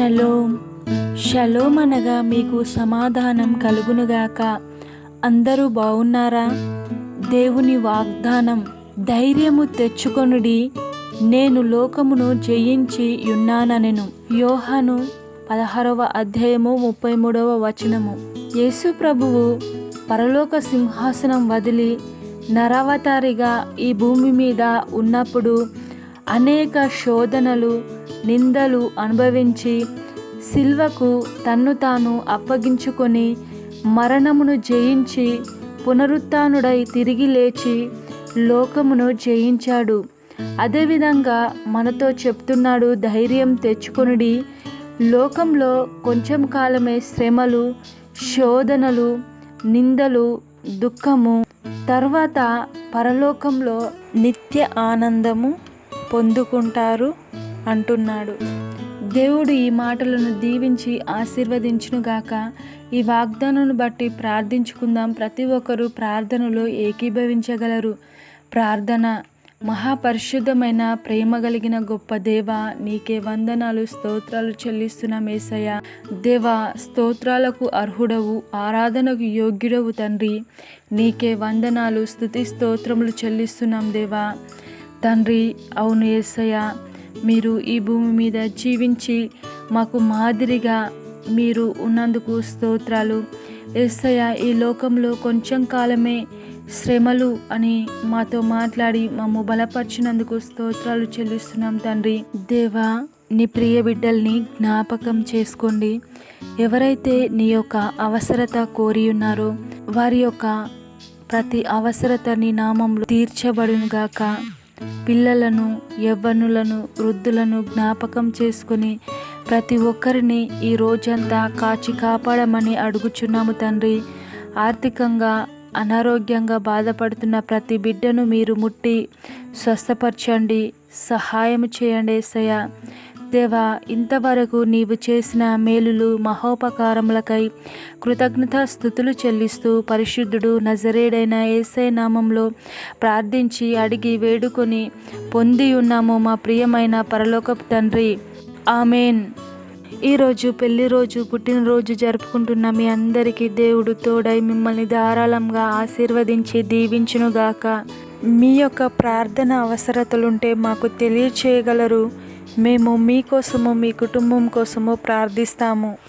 Shalom shalom అనగా మీకు సమాధానం కలుగునుగాక. అందరూ బాగున్నారా దేవుని వాగ్దానం ధైర్యము తెచ్చుకొనుడి. నేను లోకమును జయించి ఉన్నాననెను. యోహను పదహారవ అధ్యాయము ముప్పై మూడవ వచనము. యేసు ప్రభువు పరలోక సింహాసనం వదిలి నరావతారిగా ఈ భూమి మీద ఉన్నప్పుడు అనేక శోధనలు నిందలు అనుభవించి సిల్వకు తన్ను తాను అప్పగించుకొని మరణమును జయించి పునరుత్నుడై తిరిగి లేచి లోకమును జయించాడు. అదేవిధంగా మనతో చెప్తున్నాడు ధైర్యం తెచ్చుకొనుడి. లోకంలో కొంచెం కాలమే శ్రమలు శోధనలు నిందలు దుఃఖము తర్వాత పరలోకంలో నిత్య ఆనందము పొందుకుంటారు అంటున్నాడు. దేవుడు ఈ మాటలను దీవించి ఆశీర్వదించునుగాక. ఈ వాగ్దానాన్ని బట్టి ప్రార్థించుకుందాం. ప్రతి ఒక్కరూ ప్రార్థనలో ఏకీభవించగలరు. ప్రార్థన మహాపరిశుద్ధమైన ప్రేమ కలిగిన గొప్ప దేవ నీకే వందనాలు స్తోత్రాలు చెల్లిస్తున్నాం మేసయ్య దేవ స్తోత్రాలకు అర్హుడవు ఆరాధనకు యోగ్యుడవు తండ్రి. నీకే వందనాలు స్థుతి స్తోత్రములు చెల్లిస్తున్నాం దేవా. తండ్రి అవును ఏసయ్య మీరు ఈ భూమి మీద జీవించి మాకు మాదిరిగా మీరు ఉన్నందుకు స్తోత్రాలు. ఏసయ్య ఈ లోకంలో కొంచెం కాలమే శ్రమలు అని మాతో మాట్లాడి మమ్ము బలపరిచినందుకు స్తోత్రాలు చెల్లిస్తున్నాం తండ్రి. దేవా నీ ప్రియ బిడ్డల్ని జ్ఞాపకం చేసుకోండి. ఎవరైతే నీ యొక్క అవసరత కోరి ఉన్నారో వారి యొక్క ప్రతి అవసరత నీ నామంలో తీర్చబడునుగాక. పిల్లలను యవ్వనులను వృద్ధులను జ్ఞాపకం చేసుకుని ప్రతి ఒక్కరిని ఈ రోజంతా కాచి కాపాడమని అడుగుచున్నాము తండ్రి. ఆర్థికంగా అనారోగ్యంగా బాధపడుతున్న ప్రతి బిడ్డను మీరు ముట్టి స్వస్థపరచండి సహాయం చేయండి ఏసయ్య. దేవా ఇంతవరకు నీవు చేసిన మేలులు మహోపకారములకై కృతజ్ఞత స్థుతులు చెల్లిస్తూ పరిశుద్ధుడు నజరేడైన ఏసై నామంలో ప్రార్థించి అడిగి వేడుకొని పొంది ఉన్నాము మా ప్రియమైన పరలోకపు తండ్రి. ఆమెన్. ఈరోజు పెళ్ళి రోజు పుట్టినరోజు జరుపుకుంటున్న మీ అందరికీ దేవుడు తోడై మిమ్మల్ని ధారాళంగా ఆశీర్వదించి దీవించునుగాక. మీ యొక్క ప్రార్థన అవసరతలుంటే మాకు తెలియచేయగలరు. మేము మీకోసము మీ కుటుంబం కోసము ప్రార్థిస్తాము.